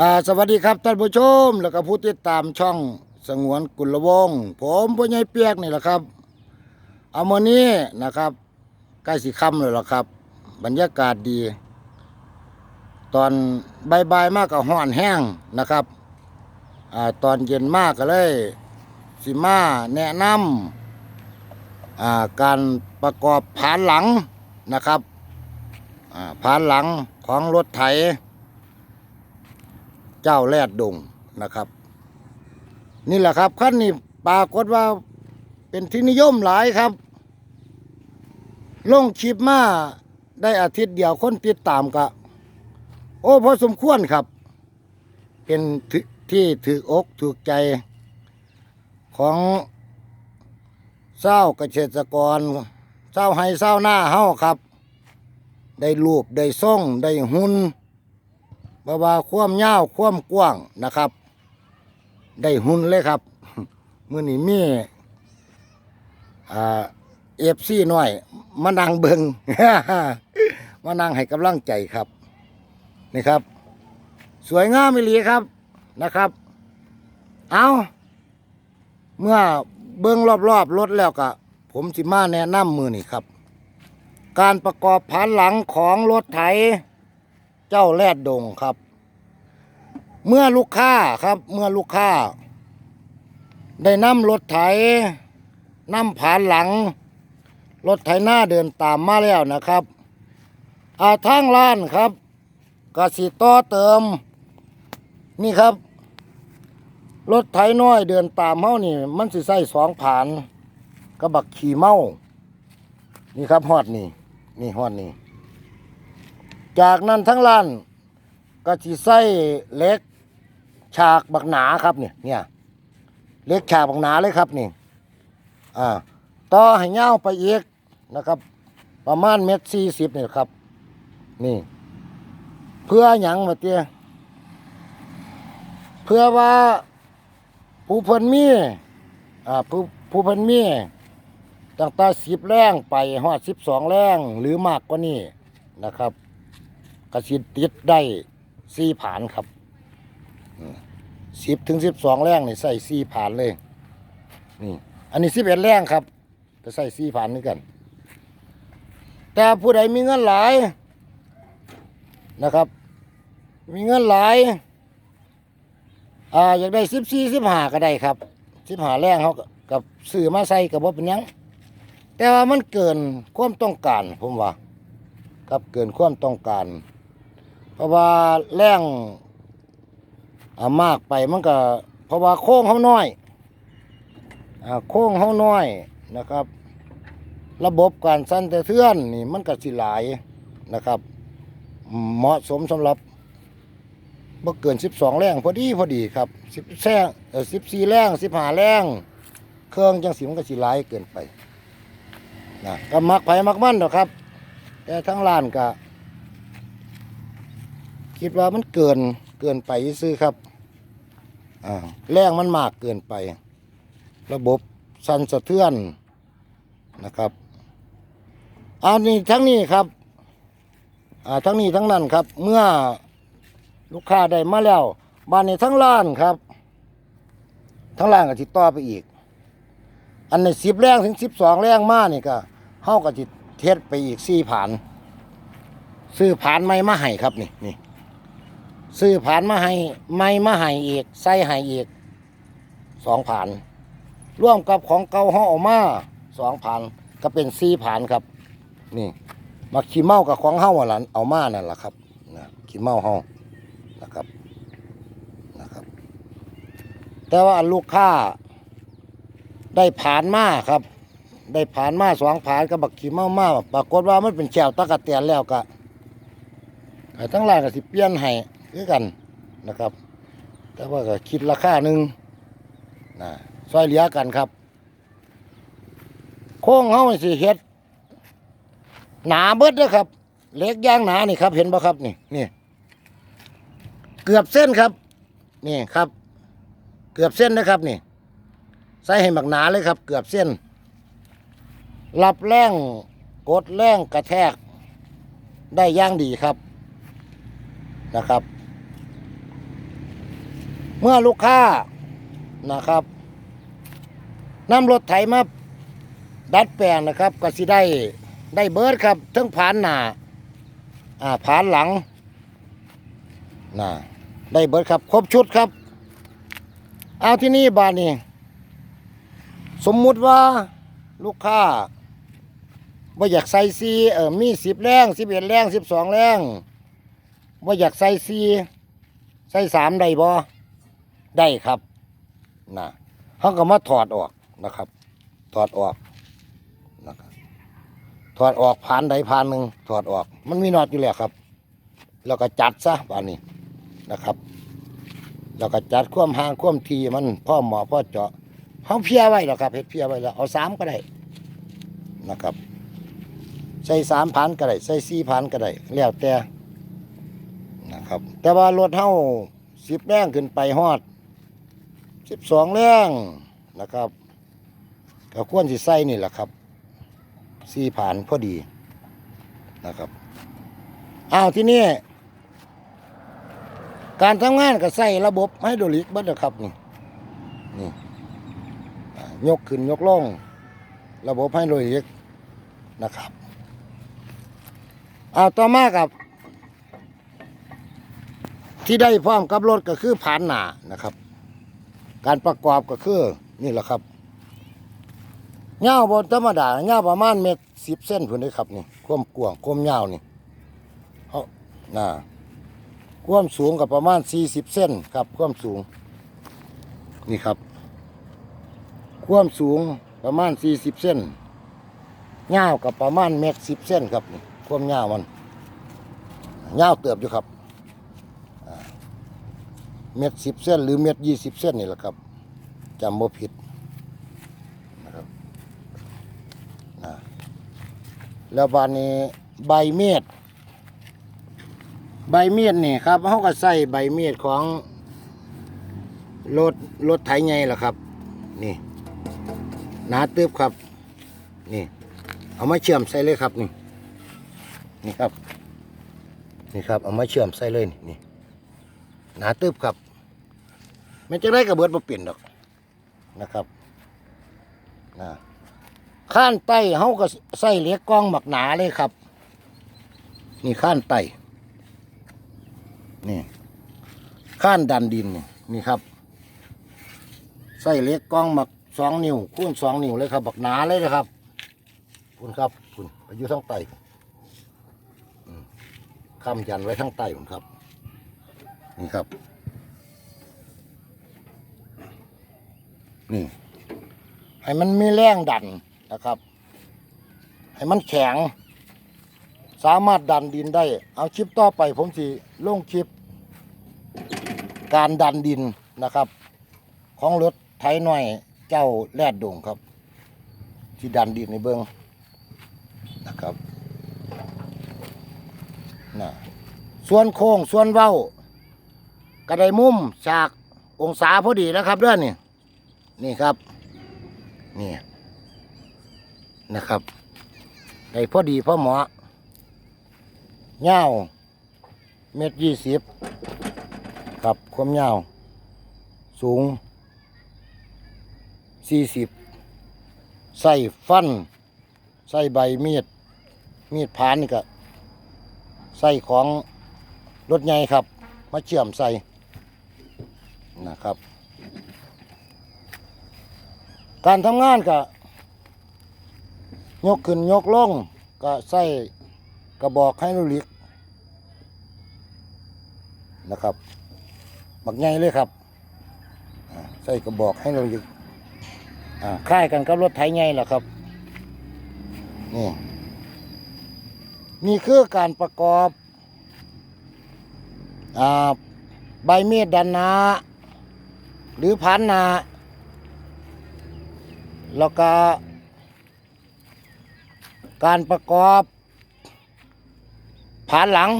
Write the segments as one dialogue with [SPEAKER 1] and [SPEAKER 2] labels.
[SPEAKER 1] อ่าสวัสดีครับท่านผู้ชม แล้วก็ผู้ติดตามช่องสงวนกุลวงศ์ผมผู้ใหญ่เปียกนี่แหละครับ เอามานี้นะครับ ใกล้สิค่ำเลยล่ะครับ บรรยากาศดี ตอนบ่ายมากก็ห้อนแห้งนะครับอ่าตอนเย็นมากก็เลยสิมาแนะนำอ่าการประกอบผานหลังนะครับอ่าผานหลังของรถไถ เจ้าแรดดงนะครับ นี่แหละครับขั้นนี้ปรากฏว่าเป็นที่นิยมหลายครับ ลงคลิปมาได้อาทิตย์เดียวคนติดตามกะ โอ้พอสมควรครับ เป็นที่ที่ถืออกถูกใจของเศร้าเกษตรกรเศร้าให้เศร้าหน้าเฮาครับ ได้รูปได้ส่องได้หุ่น บาว่าความยาวความกว้างนะครับ ได้หุ่นเลยครับมื่อนี้มีเอฟซีหน้อย มานั่งเบิงมานั่งให้กำลังใจครับนี่ครับ สวยงามมิลีครับนะครับ เอาเมื่อเบิ้งรอบๆรถแล้วก็ผมสิมาแนะนำมือนี่ครับ การประกอบผานหลังของรถไถ เจ้าแรดดงครับ เมื่อลูกค้าครับ เมื่อลูกค้า ได้นำรถไถนำผ่านหลัง รถไถหน้าเดินตามมาแล้วนะครับ อาทางร้านครับกสิต่อเติม นี่ครับ รถไถน้อยเดินตามเฮานี่ มันสิใส่สองผ่านกระบักขี่เมา นี่ครับฮอดนี่ นี่ฮอดนี่ จากนั้นทั้งร้านก็สิใส่เล็กฉากบักหนาครับเนี่ยเนี่ยเล็กฉากบักหนาเลยครับนี่อ่าต่อให้ยาไปอีกนะครับ ประมาณเมตรสี่สิบนี่ครับ นี่ เพื่อหยังมาเตี้ยเพื่อว่าผู้เพิ่นมีอ่าผู้ผู้เพิ่นมีตั้งแต่สิบแรงไปฮอดสิบสองแรงหรือมากกว่านี้นะครับ กระสิติดได้สี่ผานครับสิบถึงสิบสองแรงนี่ใส่สี่ผานเลยนี่อันนี้สิบเอ็ดแรงครับจะใส่สี่ผานนี่กัน แต่ผู้ใดมีเงินหลายนะครับ มีเงินหลายอ่าอยากได้สิบสี่สิบห้าก็ได้ครับสิบห้าแรงเขากับซื้อมาใส่กับว่าเป็นยังแต่ว่ามันเกินความต้องการผมว่าครับเกินความต้องการ เพราะว่าแรงมากไปมันก็ เพราะว่าโค้งเขาน้อยอ่าโค้งเขาน้อยนะครับ ระบบการสั่นสะเทือนนี่มันก็สิหลายนะครับ เหมาะสมสำหรับบ่เกิน 12 แรงพอดีพอดีครับ10แรงเออ14แรง15แรงเครื่องจังสิมันก็สิหลายเกินไปนะก็มักไผมักมันดอกครับ แต่ทั้งร้านก็ คิดว่ามันเกินเกินไปซื้อครับอ่าแรงมันมากเกินไป ระบบสั่นสะเทือนนะครับอันนี้ทั้งนี้ครับอ่าทั้งนี้ทั้งนั้นครับ เมื่อลูกค้าได้มาแล้วบ้านนี้ทั้งร้านครับ ทั้งร้านก็ติดต่อไปอีก อันในสิบแรงถึงสิบสองแรงมากนี่ก็เฮาก็จิเทศไปอีกสี่ผ่าน ซื้อผ่านไม้มาให้ครับนี่นี่ ซื้อผ่านมาให้ไม้มาให้อีกใส่ให้อีกสองผ่านร่วมกับของเก่าเฮาเออกมาสองผ่านก็เป็นสี่ผ่านครับ นี่มาขี้เมากับของเฮาอะล่ะเอามานั่นแหละครับนะขี้เมาเฮานะครับนะครับ แต่ว่าลูกค้าได้ผ่านมาครับ ได้ผ่านมาสองผ่านกับบักขี้เมามาปรากฏว่ามันเป็นแฉวตะกะเตียนแล้วก็ไอ้ทั้งหลายก็สิเปลี่ยนให้ คือกันนะครับ แต่ว่าก็คิดราคาหนึ่งนะซอยเหลือกันครับ โค้งเฮาสิเฮ็ดหนาเบิดเด้อครับเล็กย่างหนานี่ครับ เห็นบ่ครับนี่นี่เกือบเส้นครับ นี่ครับ เกือบเส้นนะครับนี่ ใส่ให้หมักหนาเลยครับ เกือบเส้นรับแรงกดแรงกระแทกได้ย่างดีครับนะครับ เมื่อลูกค้านะครับนำรถไถมาดัดแปลงนะครับ ก็สิได้ได้เบิร์ดครับทั้งผานหน้าอ่าผานหลังน่ะได้เบิร์ดครับ ครบชุดครับ เอาที่นี่บานนี้ สมมุติว่าลูกค้าว่าอยากใส่ซีเออมีสิบแรงสิบเอ็ดแรงสิบสองแรงว่าอยากใส่ซีใส่สามได้บ่ ได้ครับนะเขาก็มาถอดออกนะครับ ถอดออกนะครับถอดออกผ่านใดผ่านหนึ่งถอดออก มันมีน็อตอยู่แล้วครับ แล้วก็จัดซะบานนี้นะครับแล้วก็จัดความห่างความทีมันพ่อหมอพ่อเจาะเขาเพียไว้แล้วครับเฮ็ดเพียไว้แล้วเอาสามก็ได้นะครับ ใส่สามพันก็ได้ใส่สี่พันก็ได้แล้วแต่นะครับ แต่ว่ารถเฮาสิบแรงขึ้นไปฮอด สิบสองแรงนะครับก็ควรสิใส่นี่แหละครับสี่ผ่านพอดีนะครับอ้าวที่นี่การทำงานก็ใส่ระบบไฮดรอลิกบัดนะครับนี่นี่ยกขึ้นยกลง ระบบไฮดรอลิกนะครับเอาวต่อมากับ ที่ได้พร้อมกับรถก็คือผ่านหนานะครับ การประกอบก็คือนี่แหละครับเงาบนธรรมดาเงาประมาณเมตรสิบเส้นพุ่นเลยครับนี่ความกว้างความยาวนี่เขาน่าความสูงกับประมาณ40เส้นครับความสูง นี่ครับ ความสูงประมาณ40เส้นยากับประมาณเมตรสิบเส้นครับนี่ความยาวมันยาวเติบอยู่ครับ เมตรสิบเส้นหรือเมตรยี่สิบเส้นนี่แหละครับจำบ่ผิดนะครับนะแล้วบานนี้ใบเม็ดใบเมียดนี่ครับเขาก็ใส่ใบเมียดของรถรถไถไงล่ะครับ นี่หนาตึบครับ นี่ เอามาเชื่อมใส่เลยครับนี่นี่ครับ นี่ครับ เอามาเชื่อมใส่เลยนี่ หนาตึบครับไมันจะได้กระเบิดมาเปลี่ยนดอกนะครับนะข้านไต้เขาก็ใส่เหล็กกล้องหมักหนาเลยครับ นี่ข้านไต้นี่ข้านดันดินนี่นี่ครับใส่เหล็กกล้องหมักสองนิ้วคูณสองนิ้วเลยครับบักหนาเลยนะครับคุณครับคุณไปอยู่ทั้งไตคำยันไว้ทั้งไตผมครับ นี่ครับ นี่ ให้มันมีแรงดันนะครับ ให้มันแข็ง สามารถดันดินได้ เอาคลิปต่อไปผมสิลงคลิป การดันดินนะครับ ของรถไถหน่อยเจ้าแรดโด่งครับ ที่ดันดินในเบื้องนะครับนะส่วนโค้งส่วนเว้า กระไดมุมจากองศาพอดีนะครับเด้อนนี่นี่ครับนี่นะครับได้พอดีพอเหมาะยาเมตรยี่สิบครับความยาวสูงสี่สิบใส่ฟัน ใส่ใบมีด มีดพานนี่ก็ ใส่ของรถใหญ่ครับ มาเชื่อมใส่ นะครับ การทำงานก็ยกขึ้นยกลงก็ใส่กระบอกไฮโดรลิกนะครับบักใหญ่เลยครับใส่กระบอกไฮโดรลิกอ่าคล้ายกันกับรถไถใหญ่แหละครับ นี่ นี่คือการประกอบอใบเมีดดันนา หรือพันนาแล้วก็ การประกอบผานหลัง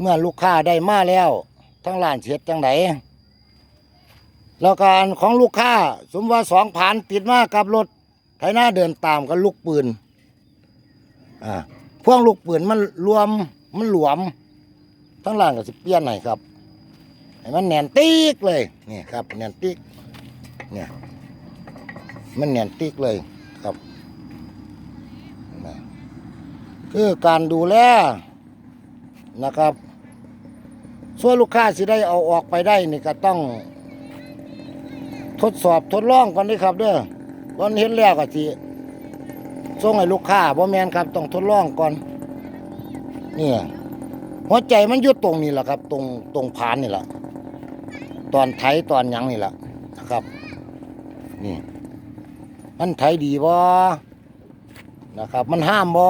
[SPEAKER 1] เมื่อลูกค้าได้มาแล้ว ทั้งร้านเสียจังไหนแล้วการของลูกค้า สมว่าสองผานติดมากับรถไถหน้าเดินตามกับลูกปืนอ่าพวงลูกปืนมันรวมมันหลวม ทั้งร้านก็สิเปลี่ยนไหนครับ ให้มันแน่นติ๊กเลยนี่ครับแน่นติ๊กเนี่ยมันแน่นติ๊กเลยครับคือการดูแลนะครับส่วนลูกค้าสิได้เอาออกไปได้นี่ก็ต้อง ทดสอบทดลองก่อนนี่ครับเด้อก่อนเห็นแล้วก็สิส่งให้ลูกค้าบ่แมนครับต้องทดลองก่อนเนี่ยหัวใจมันอยู่ตรงนี้แหละครับ ตรงตรงผานนี่แหละ ตอนไถตอนยังนี่แหละนะครับ นี่ มันไถดีบ่นะครับ มันห้ามบ่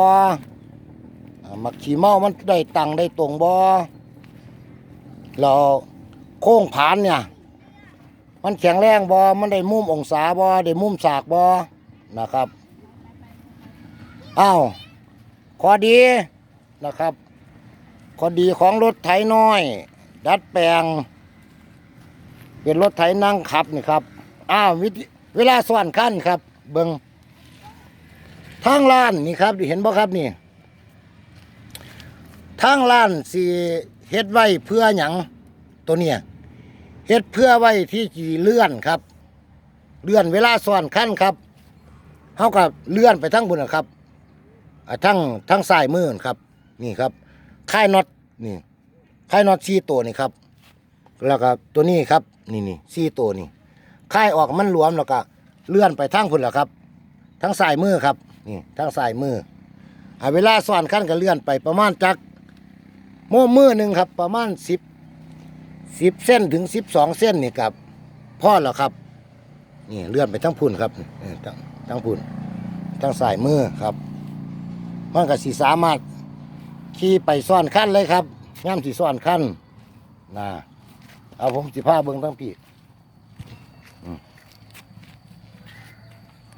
[SPEAKER 1] อ่ามักขี่เมามันได้ตังได้ตรงบ่เราโค้งผานเนี่ย มันแข็งแรงบอมันได้มุมองศาบอได้มุมสากบอนะครับอ้าวข้อดีนะครับข้อดีของรถไถน้อย ดัดแปลง เป็นรถไถนั่งขับนี่ครับอ้าววิธีเวลาสอนขั้นครับ เบิงทางล้านนี่ครับเห็นบ่ครับนี่ทางล้านสีเฮ็ดไว้เพื่อหยังตัวเนี้ยเฮ็ดเพื่อไว้ที่จีเลื่อนครับ เลื่อนเวลาซ้อนขั้นครับเฮากับเลื่อนไปทั้งบนนะครับทั้งทั้งซ้ายมือครับ นี่ครับค่ายน็อตนี่ค่ายน็อตสี่ตัวนี่ครับ แล้วก็ตัวนี้ครับ นี่นี่สี่ตัวนี่ค่ายออกมันหลวมแล้วก็เลื่อนไปทั้งพุ่นแหละครับ ทั้งซ้ายมือครับ นี่ทั้งซ้ายมืออ่าเวลาซ้อนขั้นก็เลื่อนไปประมาณจักโม่มือหนึ่งครับ ประมาณสิบสิบเส้นถึงสิบสองเส้นนี่ครับพ่อแล้วครับนี่เลื่อนไปทั้งพุ่นครับทั้งทั้งพุ่นทั้งสายมือครับมันก็สีสามารถขี่ไปซ่อนขั้นเลยครับย่ำสีซ่อนขั้นนะ เอาผมสิผ้าเบิ้งทั้งพี่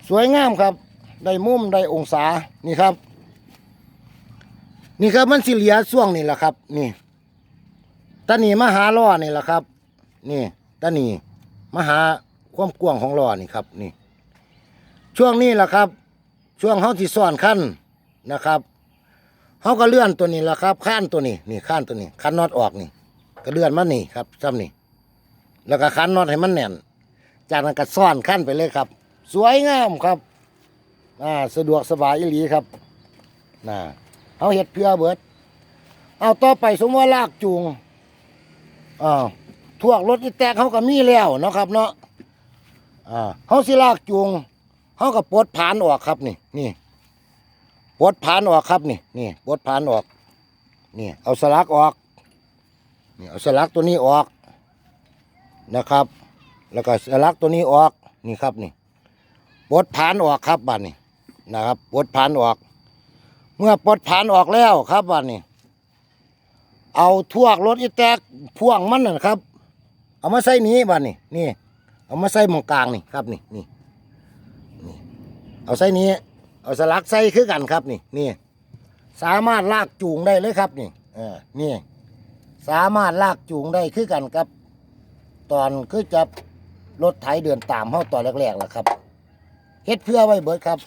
[SPEAKER 1] สวยงามครับ ได้มุมได้องศานี่ครับ นี่ครับมันสิเหลียช่วงนี่แหละครับ นี่ตานีมหาล้อนี่แหละครับ นี่ตานีมหาความกว้างของล้อนี่ครับ นี่ ช่วงนี้แหละครับ ช่วงเขาที่ซ่อนขั้นนะครับเขาก็เลื่อนตัวนี้แหละครับข้านตัวนี้ นี่ข้านตัวนี้คันน็อตออกนี่ ก็เลื่อนมานี่ครับซ้ำนี่แล้วก็คันน็อตให้มันแน่น จากนั้นก็ซ่อนขั้นไปเลยครับ สวยงามครับอ่าสะดวกสบายอีหลีครับน่าเอาเห็ดเพื่อเบิด เอาต่อไปสมมติว่าลากจูงอ่าทวกรถอีแตกเขาก็มีแล้วเนาะครับ เนาะอ่าเขาสิลากจูงเขาก็ปลดผานออกครับนี่นี่ปลดผานออกครับนี่นี่ปลดผานออกนี่เอาสลักออก นี่เอาสลักตัวนี้ออกนะครับ แล้วก็สลักตัวนี้ออกนี่ครับนี่ปลดผานออกครับบัดนี้นะครับปลดผานออก เมื่อปลดผานออกแล้วครับบัดนี้ เอาทวกรถอีแตกพ่วงมันนะครับ เอามาใส่นี้บ้านนี่นี่ เอามาใส่หมองกลางนี่ครับนี่นี่นี่เอาใส่นี้ เอาสลักใส่คือกันครับนี่นี่สามารถลากจูงได้เลยครับนี่เออนี่ สามารถลากจูงได้คือกันครับ ตอนคือจะรถไถเดินตามเขาตอนแรกๆแหละครับเฮ็ดเพื่อไว้เบิดครับ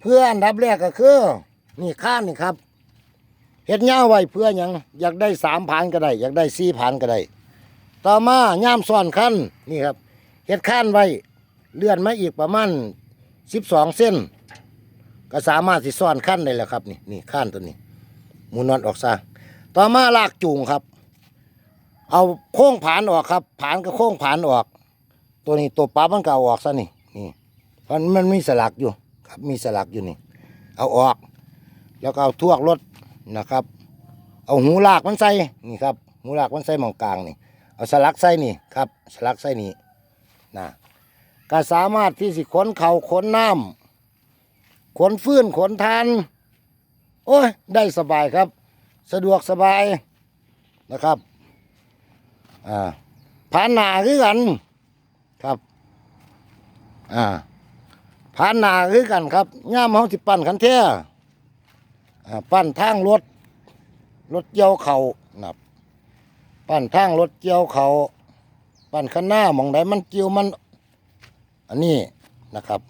[SPEAKER 1] เพื่ออันดับแรกก็คือ นี่ข้านนี่ครับเฮ็ดหญ้าไว้เพื่อยังอยากได้สามผานก็ได้ อยากได้สี่ผานก็ได้ ต่อมาย่ามซ้อนขั้นนี่ครับเฮ็ดข้านไว้เลื่อนมาอีกประมาณสิบสองเส้น ก็สามารถสิซ้อนขั้นได้แล้วครับ นี่นี่ขั้นตัวนี้หมุนนอตออกซะ ต่อมาลากจูงครับ เอาโค้งผานออกครับ ผานก็โค้งผานออก ตัวนี้ตัวปั๊บมันก็เอาออกซะนี่นี่เพราะมันมีสลักอยู่ครับ มีสลักอยู่นี่ เอาออก แล้วก็เอาทวกรถนะครับ เอาหูลากมันใส่นี่ครับหูลากมันใส่หมองกลางนี่ เอาสลักใส่นี่ครับ สลักใส่นี่นะก็สามารถที่สิขนเขาขนน้ำขนฟื้นขนทาน โอ้ย ได้สบายครับ สะดวกสบายนะครับอ่าผ่านหนาคือกันครับอ่าผ่านหนาคือกันครับย่ามเฮาสิปั่นคันเท่อ่าปั้นทางรถรถเกี่ยวเขานับปั้นทางรถเกี่ยวเขาปั้นข้างหน้ามองใดมันเกี่ยวมัน อันนี้นะครับ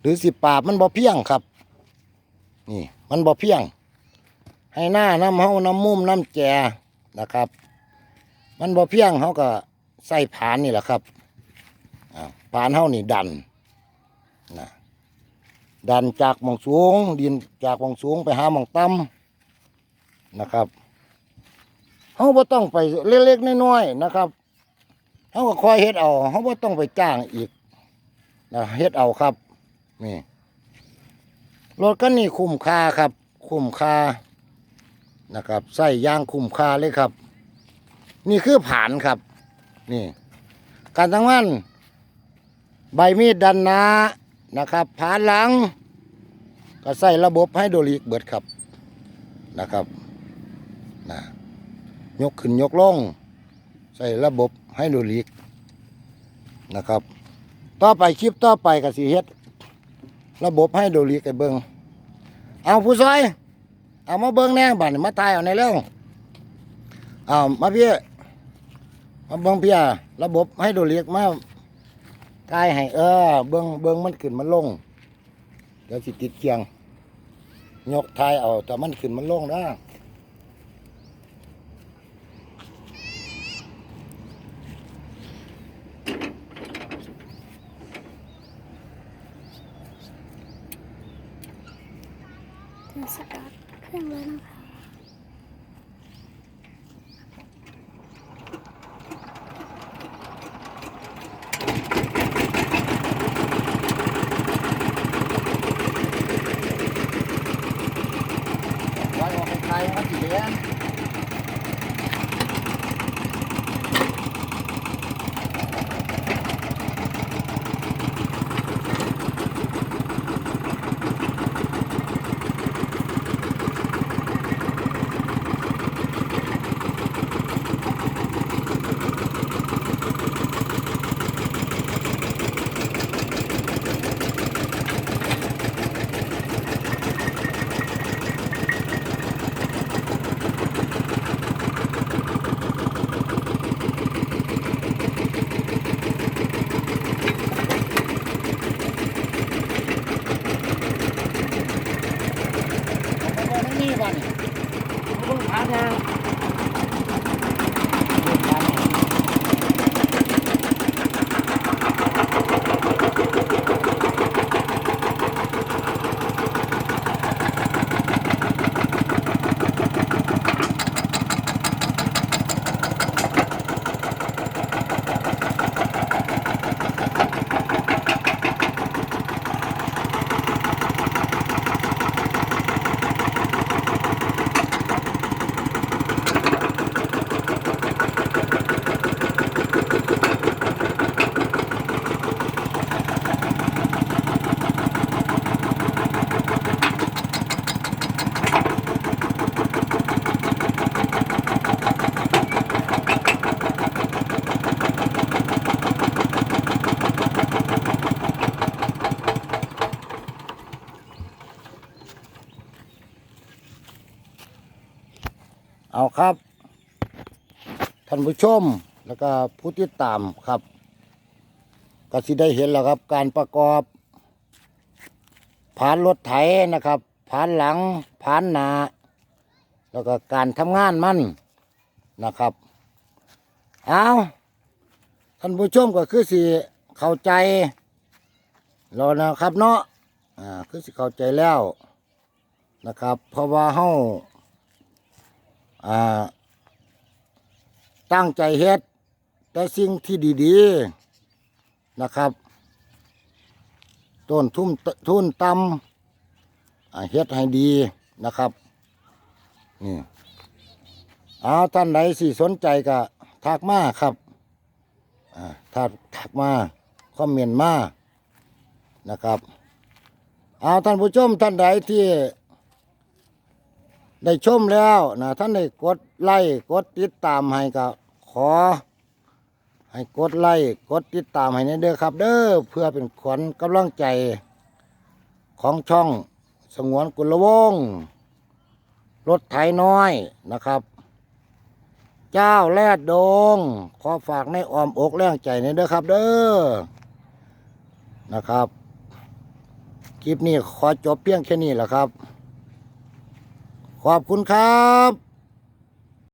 [SPEAKER 1] หรือสิปาบมันบ่เพียงครับ นี่ มันบ่เพียง ให้หน้าน้ำเฮาน้ำมุมน้ำแจนะครับ มันบ่เพียงเขาก็ใส่ผานนี่แหละครับผานเขานี่ดันนะดันจากมองสูง ดินจากมองสูงไปหามองต่ำนะครับเขาบ่ต้องไปเล็กๆน้อยๆนะครับเขาก็คอยเฮ็ดเอาเขาบ่ต้องไปจ้างอีกนะเฮ็ดเอาครับนี่รถคันนี้คุ้มค่าครับ คุ้มค่า นะครับใส่ยางคุ้มค่าเลยครับ นี่คือผานครับ นี่ การทำงานใบมีดดันนานะครับผานหลัง ก็ใส่ระบบไฮดรลิกเบิดครับนะครับนะยกขึ้นยกลง ใส่ระบบไฮดรลิกนะครับ ต่อไปคลิปต่อไปก็สิเฮ็ด ระบบไฮดรลิกไอ้เบิงเอาผู้ซอย เอามาเบิงแน่บัดนี้มาตายเอาในเร็วเอามาพี่มาเบิ่งพียระบบให้ดูเรียกมากายให้เออ เบิ่งเบิ่งมันขึ้นมันลงเดี๋ยวสิติดเคียง ยกทายเอาแต่มันขึ้นมันลงนะ
[SPEAKER 2] จะสตาร์ ท เอา
[SPEAKER 1] ครับ ท่านผู้ชมแล้วก็ผู้ติดตามครับ ก็สิได้เห็นแล้วครับ การประกอบผานรถไถนะครับผานหลังผานหนา แล้วก็การทำงานมันนะครับ เอาท่านผู้ชมก็คือสิเข้าใจแล้วนะครับเนาะอ่าคือสิเข้าใจแล้วนะครับ เพราะว่าเฮา อ่า ตั้งใจเฮ็ด แต่สิ่งที่ดีๆนะครับ ต้นทุ่มทุนต่ำอ่าเฮ็ดให้ดีนะครับ นี่เอาท่านใดสิสนใจก็ทักมาครับถ้าทักมาคอมเมนต์มานะครับ เอาท่านผู้ชมท่านใดที่ ได้ชมแล้วนะท่านได้กดไลค์กดติดตามให้ก็ขอ ให้กดไลค์กดติดตามให้ในเด้อครับ เด้อเพื่อเป็นขวัญกำลังใจของช่องสงวนกุลวงศ์รถไถน้อยนะครับ เจ้าแรดดง ขอฝากในอ้อมอกแรงใจในเด้อครับ เด้อนะครับ คลิปนี้ขอจบเพียงแค่นี้แหละครับ ขอบคุณครับ